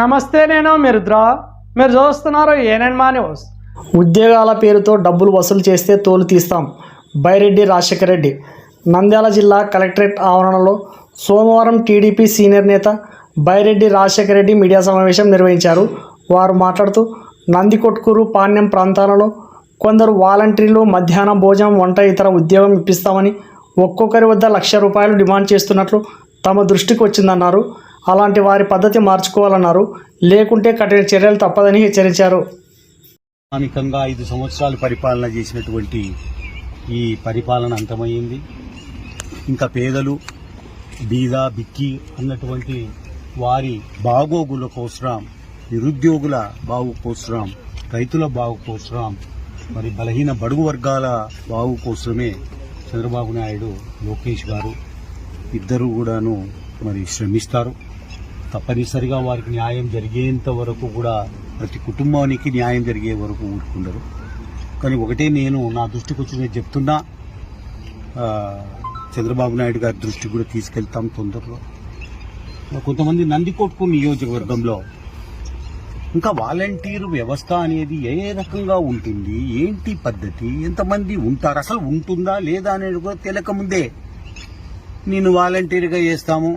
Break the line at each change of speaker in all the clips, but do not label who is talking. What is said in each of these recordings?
నమస్తే నేను మిరుద్ర. మీరు చూస్తున్నారు ఏనెన్ మా న్యూస్ ఉద్యోగాల పేరుతో డబ్బులు వసూలు చేస్తే తోలు తీస్తాం. బైరెడ్డి రాజశేఖర రెడ్డి. నంద్యాల జిల్లా కలెక్టరేట్ ఆవరణలో సోమవారం టీడీపీ సీనియర్ నేత బైరెడ్డి రాజశేఖర రెడ్డి మీడియా సమావేశం నిర్వహించారు. వారు మాట్లాడుతూ నందికొట్కూరు పాణ్యం ప్రాంతాలలో కొందరు వాలంటీర్లు మధ్యాహ్నం భోజనం వంట ఇతర ఉద్యోగం ఇప్పిస్తామని ఒక్కొక్కరి వద్ద లక్ష రూపాయలు డిమాండ్ చేస్తున్నట్లు తమ దృష్టికి వచ్చిందన్నారు. అలాంటి వారి పద్ధతి మార్చుకోవాలన్నారు. లేకుంటే కఠిన చర్యలు తప్పదని హెచ్చరించారు.
స్థానికంగా ఐదు సంవత్సరాలు పరిపాలన చేసినటువంటి ఈ పరిపాలన అంతమైంది. ఇంకా పేదలు బీద బిక్కి అన్నటువంటి వారి బాగోగుల కోసరం నిరుద్యోగుల బాగు కోసరం రైతుల బాగు కోసరం మరి బలహీన బడుగు వర్గాల బాగు కోసమే చంద్రబాబు నాయుడు లోకేష్ గారు ఇద్దరు కూడాను మరి శ్రమిస్తారు. తప్పనిసరిగా వారికి న్యాయం జరిగేంత వరకు కూడా ప్రతి కుటుంబానికి న్యాయం జరిగే వరకు ఊరుకుండరు. కానీ ఒకటే నేను నా దృష్టికి వచ్చిన చెప్తున్నా చంద్రబాబు నాయుడు గారి దృష్టికి కూడా తీసుకెళ్తాం తొందరలో. కొంతమంది నందికొట్కు నియోజకవర్గంలో ఇంకా వాలంటీర్ వ్యవస్థ అనేది ఏ రకంగా ఉంటుంది? ఏంటి పద్ధతి? ఎంతమంది ఉంటారు? అసలు ఉంటుందా లేదా అనేది కూడా తెలియకముందే నేను వాలంటీర్గా చేస్తాము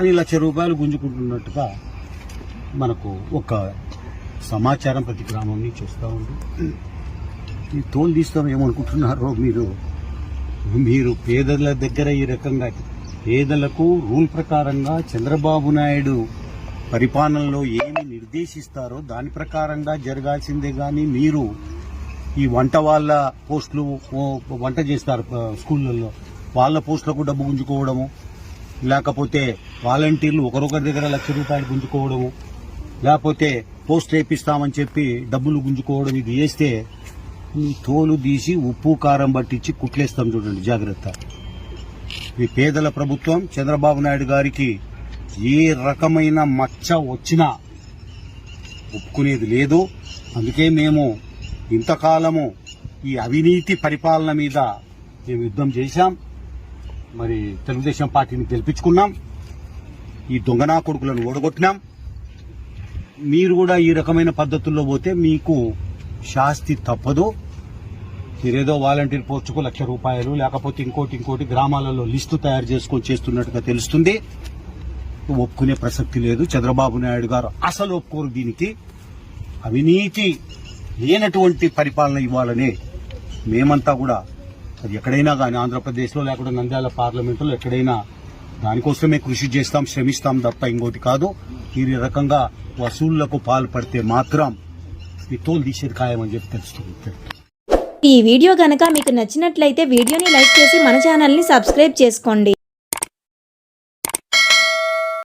అని లక్ష రూపాయలు గుంజుకుంటున్నట్టుగా మనకు ఒక సమాచారం ప్రతి గ్రామం నుంచి వస్తూ ఉంది. ఈ తోలు తీస్తాం ఏమనుకుంటున్నారో మీరు? మీరు పేదల దగ్గర ఈ రకంగా పేదలకు రూల్ ప్రకారంగా చంద్రబాబు నాయుడు పరిపాలనలో ఏమి నిర్దేశిస్తారో దాని ప్రకారంగా జరగాల్సిందే కానీ మీరు ఈ వంట వాళ్ళ పోస్టులు వంట చేస్తారు స్కూళ్ళల్లో. వాళ్ళ పోస్టులకు డబ్బు గుంజుకోవడము లేకపోతే వాలంటీర్లు ఒకరొకరి దగ్గర లక్ష రూపాయలు గుంజుకోవడము లేకపోతే పోస్ట్ వేపిస్తామని చెప్పి డబ్బులు గుంజుకోవడం ఇది వేస్తే తోలు తీసి ఉప్పు కారం పట్టించి కుట్లేస్తాం చూడండి జాగ్రత్త. ఈ పేదల ప్రభుత్వం చంద్రబాబు నాయుడు గారికి ఏ రకమైన మచ్చ వచ్చినా ఒప్పుకునేది లేదు. అందుకే మేము ఇంతకాలము ఈ అవినీతి పరిపాలన మీద మేము యుద్ధం చేశాం. మరి తెలుగుదేశం పార్టీని గెలిపించుకున్నాం. ఈ దొంగనా కొడుకులను ఓడగొట్టినాం. మీరు కూడా ఈ రకమైన పద్ధతుల్లో పోతే మీకు శాస్తి తప్పదు. మీరేదో వాలంటీర్ పోస్టుకు లక్ష రూపాయలు లేకపోతే ఇంకోటి ఇంకోటి గ్రామాలలో లిస్టు తయారు చేసుకొని చేస్తున్నట్టుగా తెలుస్తుంది. ఒప్పుకునే ప్రసక్తి లేదు. చంద్రబాబు నాయుడు గారు అసలు ఒప్పుకోరు దీనికి. అవినీతి లేనటువంటి పరిపాలన ఇవ్వాలని మేమంతా కూడా అది ఎక్కడైనా కానీ ఆంధ్రప్రదేశ్లో లేకుండా నంద్యాల పార్లమెంటులో ఎక్కడైనా దానికోసమే కృషి చేస్తాం శ్రమిస్తాం తప్ప ఇంకోటి కాదు. ఈ రకంగా వసూళ్ళకు పాల్పడితే మాత్రం ఈ తోలు తీసేది ఖాయమని చెప్పి తెలుస్తుంది.
ఈ వీడియో కనుక మీకు నచ్చినట్లయితే వీడియోని లైక్ చేసి మన ఛానల్ని సబ్స్క్రైబ్ చేసుకోండి.